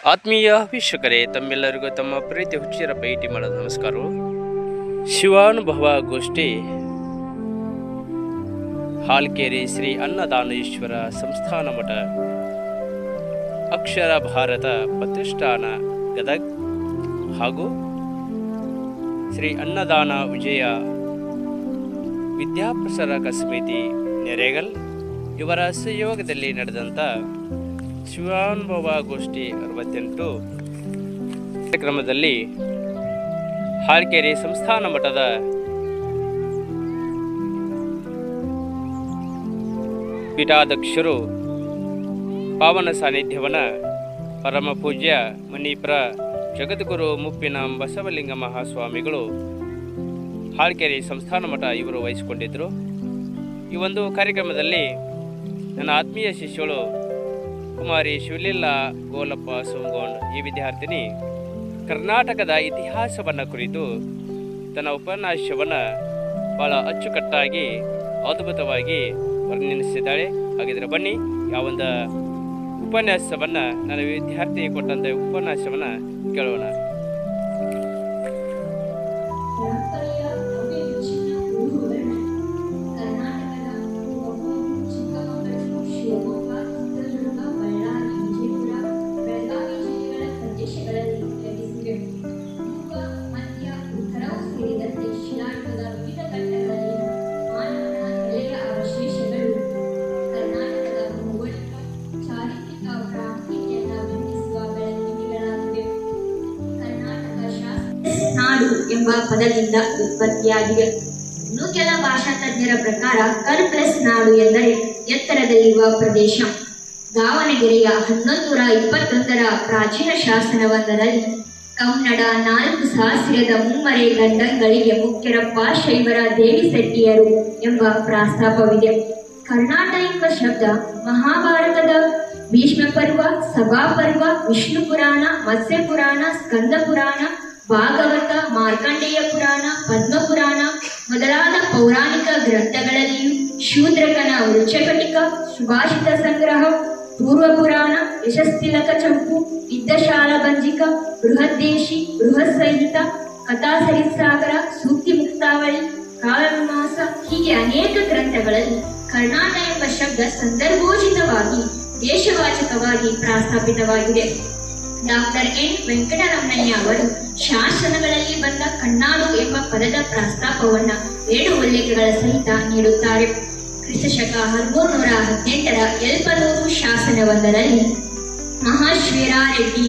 ಆತ್ಮೀಯ ವೀಕ್ಷಕರೇ, ತಮ್ಮೆಲ್ಲರಿಗೂ ತಮ್ಮ ಪ್ರೀತಿ ಹುಚ್ಚಿರ ಭೇಟಿ ಮಾಡಲು ನಮಸ್ಕಾರವು ಶಿವಾನುಭವ ಗೋಷ್ಠಿ, ಹಾಲ್ಕೇರಿ ಶ್ರೀ ಅನ್ನದಾನೇಶ್ವರ ಸಂಸ್ಥಾನ ಮಠ, ಅಕ್ಷರ ಭಾರತ ಪ್ರತಿಷ್ಠಾನ ಗದಗ್ ಹಾಗೂ ಶ್ರೀ ಅನ್ನದಾನ ವಿಜಯ ವಿದ್ಯಾಪ್ರಸರಕ ಸಮಿತಿ ನೆರೆಗಲ್, ಇವರ ಸಹಯೋಗದಲ್ಲಿ ನಡೆದಂಥ ಶಿವಾನುಭವ ಗೋಷ್ಠಿ ಅರವತ್ತೆಂಟು. ಕಾರ್ಯಕ್ರಮದಲ್ಲಿ ಹಾರ್ಕೆರೆ ಸಂಸ್ಥಾನ ಮಠದ ಪೀಠಾಧ್ಯಕ್ಷರು ಪಾವನ ಸಾನ್ನಿಧ್ಯವನ ಪರಮ ಪೂಜ್ಯ ಮಣಿಪುರ ಜಗದ್ಗುರು ಮುಪ್ಪಿನ ಬಸವಲಿಂಗ ಮಹಾಸ್ವಾಮಿಗಳು ಹಾರ್ಕೆರೆ ಸಂಸ್ಥಾನ ಮಠ ಇವರು ವಹಿಸಿಕೊಂಡಿದ್ದರು. ಈ ಒಂದು ಕಾರ್ಯಕ್ರಮದಲ್ಲಿ ನನ್ನ ಆತ್ಮೀಯ ಶಿಷ್ಯಗಳು ಕುಮಾರಿ ಶಿವಲೀಲಾ ಗೋಲಪ್ಪ ಸುಂಗೋಂಡ್ ಈ ವಿದ್ಯಾರ್ಥಿನಿ ಕರ್ನಾಟಕದ ಇತಿಹಾಸವನ್ನು ಕುರಿತು ತನ್ನ ಉಪನ್ಯಾಸವನ್ನು ಬಹಳ ಅಚ್ಚುಕಟ್ಟಾಗಿ, ಅದ್ಭುತವಾಗಿ ವರ್ಣಿಸಿದ್ದಾಳೆ. ಹಾಗಿದ್ರೆ ಬನ್ನಿ, ಯಾವೊಂದು ಉಪನ್ಯಾಸವನ್ನು ನನ್ನ ವಿದ್ಯಾರ್ಥಿ ಕೊಟ್ಟಂಥ ಉಪನ್ಯಾಸವನ್ನು ಕೇಳೋಣ. ನಾಡು ಎಂಬ ಪದದಿಂದ ಉತ್ಪತ್ತಿಯಾಗಿದೆ. ಇನ್ನು ಕೆಲ ಭಾಷಾ ತಜ್ಞರ ಪ್ರಕಾರ ಕರ್ ನಾಡು ಎಂದರೆ ಎತ್ತರದಲ್ಲಿರುವ ಪ್ರದೇಶ. ದಾವಣಗೆರೆಯ ಹನ್ನೊಂದೂರ ಇಪ್ಪತ್ತೊಂದರ ಪ್ರಾಚೀನ ಶಾಸನವೊಂದರಲ್ಲಿ ಕನ್ನಡ ನಾಲ್ಕು ಸಹಸ್ರದ ಮುಮ್ಮರೆ ಗಂಡಗಳಿಗೆ ಮುಖ್ಯರಪ್ಪ ಶೈವರ ದೇವಿಸೆಟ್ಟಿಯರು ಎಂಬ ಪ್ರಸ್ತಾಪವಿದೆ. ಕರ್ನಾಟ ಎಂಬ ಶಬ್ದ ಮಹಾಭಾರತದ ಭೀಷ್ಮ ಪರ್ವ ಸಭಾ ಪರ್ವ ವಿಷ್ಣು ಪುರಾಣ ಮತ್ಸ್ಯ ಪುರಾಣ ಸ್ಕಂದ ಪುರಾಣ ಭಾಗವತ, ಮಾರ್ಕಂಡೇಯ ಪುರಾಣ ಪದ್ಮ ಪುರಾಣ ಮೊದಲಾದ ಪೌರಾಣಿಕ ಗ್ರಂಥಗಳಲ್ಲಿಯೂ ಶೂದ್ರಕನ ವೃಕ್ಷಕಟಿಕ, ಸುಭಾಷಿತ ಸಂಗ್ರಹ ಪೂರ್ವ ಪುರಾಣ ಯಶಸ್ತಿಲಕ ಚಂಪು ವಿದ್ಯಶಾಲ ಬಂಜಿಕ, ಬೃಹದ್ದೇಶಿ, ಬೃಹತ್ ಕಥಾ ಸರಿಸಾಗರ ಸೂಕ್ತಿ ಮುಕ್ತಾವಳಿ ಕಾಲಮಾಸ ಹೀಗೆ ಅನೇಕ ಗ್ರಂಥಗಳಲ್ಲಿ ಕರ್ನಾಟ ಎಂಬ ಶಬ್ದ ಸಂದರ್ಭೋಚಿತವಾಗಿ, ದೇಶವಾಚಕವಾಗಿ ಪ್ರಸ್ತಾಪಿತವಾಗಿದೆ. Doctor N. ವೆಂಕಟರಮಣಯ್ಯ ಅವರು ಶಾಸನಗಳಲ್ಲಿ ಬಂದ ಕಣ್ಣಾಡು ಎಂಬ ಪದದ ಪ್ರಸ್ತಾಪವನ್ನ ಏಳು ಉಲ್ಲೇಖಗಳ ಸಹಿತ ನೀಡುತ್ತಾರೆ. ಕ್ರಿಸ್ತಶಕ ಹದಿಮೂರು ನೂರ ಹದಿನೆಂಟರ ಎಲ್ಪನೂರು ಶಾಸನವೊಂದರಲ್ಲಿ ಮಹಾಶ್ವೇರಾ ರೆಡ್ಡಿ